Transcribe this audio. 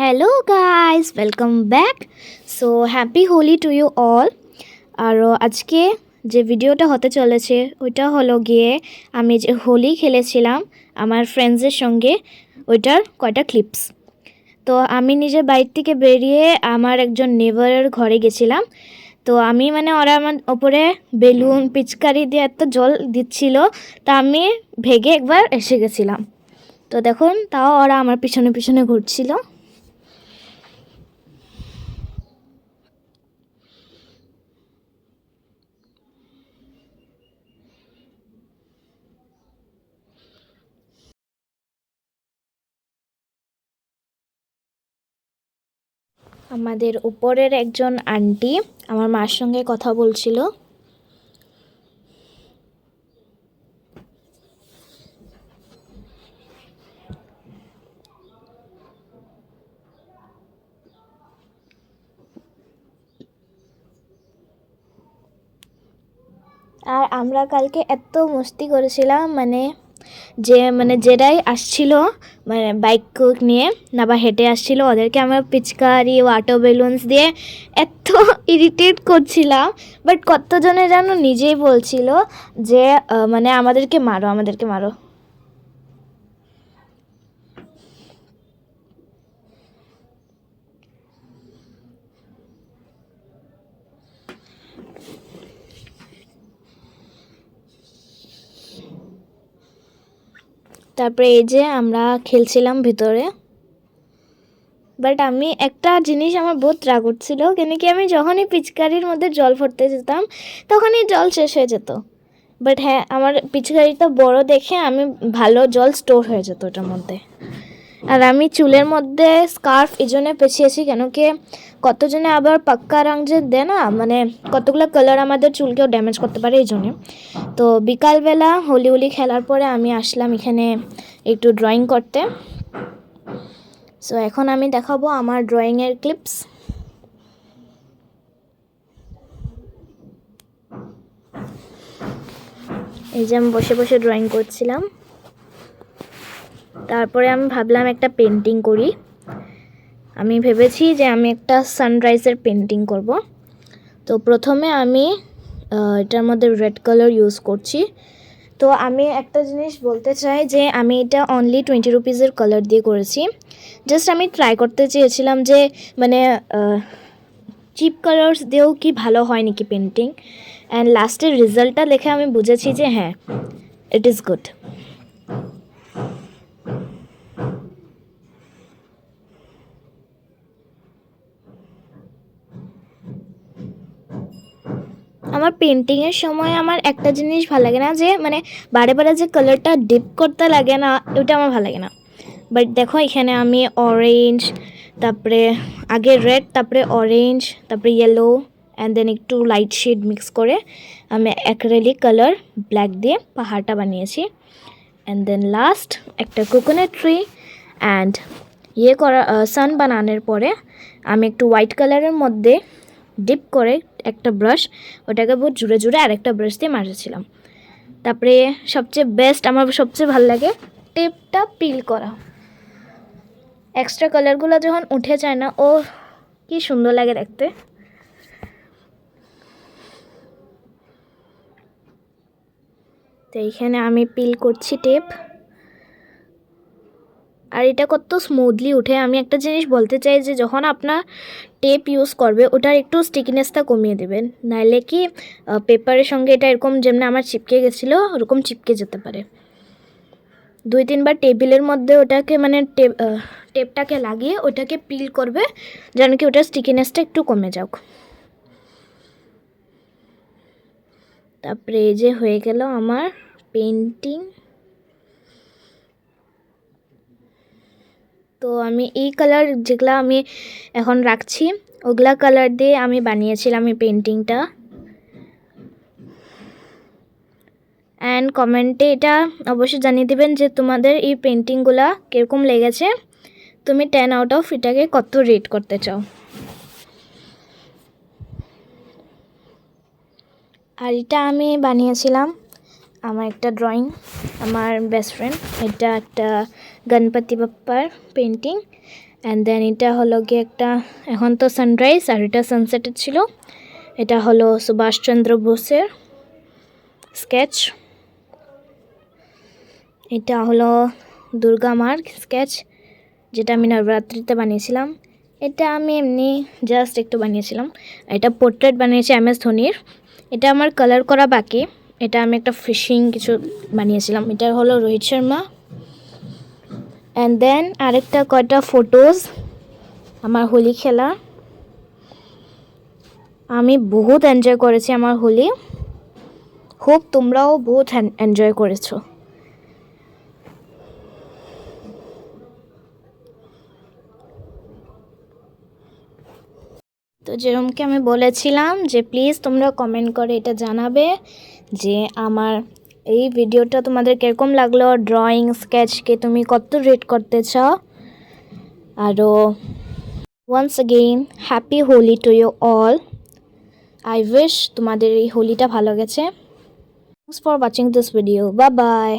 Hello guys welcome back so happy Holi to you all আর আজকে যে ভিডিওটা হতে চলেছে, ওইটা হলো গিয়ে আমি যে হোলি খেলেছিলাম আমার ফ্রেন্ডসের সঙ্গে, ওইটার কয়টা ক্লিপস তো আমি নিজের বাড়ির থেকে বেরিয়ে আমার একজন নেবারের ঘরে গেছিলাম। তো আমি মানে ওরা আমার ওপরে বেলুন, পিচকারি দিয়ে এত জল দিচ্ছিল, তা আমি ভেগে একবার এসে গেছিলাম। তো দেখুন, তাও ওরা আমার পিছনে পিছনে ঘুরছিল। আমাদের উপরের একজন আন্টি আমার মার সঙ্গে কথা বলছিল। আর আমরা কালকে এত মস্তি করেছিলাম মানে যে মানে যেটাই আসছিল মানে বাইক নিয়ে না বা হেঁটে আসছিল, ওদেরকে আমরা পিচকারি ওয়াটার বেলুনস দিয়ে এত ইরিটেট করছিলাম। বাট কতজনে যেন নিজেই বলছিল যে মানে আমাদেরকে মারো আমাদেরকে মারো। তারপরে এই যে আমরা খেলছিলাম ভিতরে। বাট আমি একটা জিনিস আমার বহুত রাগ উঠছিল, কেন কি আমি যখনই পিচকারির মধ্যে জল ভরতে যেতাম, তখনই জল শেষ হয়ে যেত। বাট হ্যাঁ আমার পিচকারিটা বড় দেখে আমি ভালো জল স্টোর হয়ে যেত ওটার মধ্যে। আর আমি চুলের মধ্যে স্কার্ফ এই জন্য পেঁচিয়েছি, কেন কি কতজনে আবার পাক্কা রং যে দেয় না মানে কতগুলো কালার আমাদের চুলকেও ড্যামেজ করতে পারে এই জন্যে। তো বিকালবেলা হোলি হোলি খেলার পরে আমি আসলাম এখানে একটু ড্রয়িং করতে। সো এখন আমি দেখাবো আমার ড্রয়িংয়ের ক্লিপস এই যে আমি বসে বসে ড্রয়িং করছিলাম। তারপরে আমি ভাবলাম একটা পেন্টিং করি। আমি ভেবেছি যে আমি একটা সানরাইজের পেন্টিং করব। তো প্রথমে আমি এটার মধ্যে রেড কালার ইউজ করছি। তো আমি একটা জিনিস বলতে চাই যে আমি এটা অনলি টোয়েন্টি রুপিসের কালার দিয়ে করেছি। জাস্ট আমি ট্রাই করতে চেয়েছিলাম যে মানে চিপ কালার্স দিয়েও কি ভালো হয় নাকি পেন্টিং অ্যান্ড লাস্টের রেজাল্টটা দেখে আমি বুঝেছি যে হ্যাঁ ইট ইজ গুড আমার পেন্টিংয়ের সময় আমার একটা জিনিস ভালো লাগে না যে মানে বারে বারে যে কালারটা ডিপ করতে লাগে না ওটা আমার ভালো লাগে না। বাট দেখো, এখানে আমি অরেঞ্জ তারপরে আগে রেড তারপরে অরেঞ্জ তারপরে ইয়েলো অ্যান্ড দেন একটু লাইট শেড মিক্স করে আমি অ্যাক্রেলিক কালার ব্ল্যাক দিয়ে পাহাড়টা বানিয়েছি। অ্যান্ড দেন লাস্ট একটা কোকোনাট ট্রি অ্যান্ড ইয়ে করা সান বানানোর পরে আমি একটু হোয়াইট কালারের মধ্যে ডিপ করে একটা ব্রাশ ওটাকে বহুত জুড়ে জুড়ে আরেকটা ব্রাশ দিয়ে মারেছিলাম তারপরে সবচেয়ে বেস্ট আমার সবচেয়ে ভালো লাগে টেপটা পিল করা। এক্সট্রা কালারগুলো যখন উঠে যায় না ও কি সুন্দর লাগে দেখতে। তো এইখানে আমি পিল করছি টেপ আর এটা কত স্মুথলি উঠে। আমি একটা জিনিস বলতে চাই যে, যখন আপনার টেপ ইউজ করবে, ওটার একটু স্টিকিনেসটা কমিয়ে দেবেন। নাহলে কি পেপারের সঙ্গে এটা এরকম যেমন আমার চিপকে গেছিল, ওরকম চিপকে যেতে পারে। দুই তিনবার টেবিলের মধ্যে ওটাকে মানে টেপ টেপটাকে লাগিয়ে ওটাকে পিল করবে, যেন কি ওটার স্টিকিনেসটা একটু কমে যাক। তারপরে এই যে হয়ে গেল আমার পেন্টিং তো আমি এই কালার যেগুলা আমি এখন রাখছি, ওগুলা কালার দিয়ে আমি বানিয়েছিলাম এই পেন্টিংটা অ্যান্ড কমেন্টে এটা অবশ্যই জানিয়ে দেবেন যে তোমাদের এই পেন্টিংগুলা কীরকম লেগেছে। তুমি টেন আউট অফ এটাকে কত রেট করতে চাও? আর এটা আমি বানিয়েছিলাম, আমার একটা ড্রয়িং আমার বেস্ট ফ্রেন্ড এটা একটা গণপতি বাপ্পার পেন্টিং অ্যান্ড দেন এটা হলো গিয়ে একটা এখন তো সানরাইজ আর এটা সানসেটের ছিল। এটা হলো সুভাষচন্দ্র বোসের স্কেচ এটা হলো দুর্গা মার স্কেচ যেটা আমি নবরাত্রিতে বানিয়েছিলাম এটা আমি এমনি জাস্ট একটু বানিয়েছিলাম এটা পোর্ট্রেট বানিয়েছি এম এস ধোনির এটা আমার কালার করা বাকি। এটা আমি একটা ফিশিং কিছু বানিয়েছিলাম। এটা হলো রোহিত শর্মা অ্যান্ড দেন আরেকটা কয়টা ফটোজ আমার হোলি খেলা। আমি বহুত এনজয় করেছি আমার হোলি। হোপ তোমরাও বহুত এনজয় করেছ। তো যেরকমকে আমি বলেছিলাম যে প্লিজ তোমরা কমেন্ট করে এটা জানাবে যে, আমার এই ভিডিওটা তোমাদের কীরকম লাগল? ড্রয়িং স্কেচকে তুমি কত রেট করতে চাও? আরও once again happy Holi to you all I wish তোমাদের এই হোলিটা ভালো গেছে। Thanks for watching this video বা বাই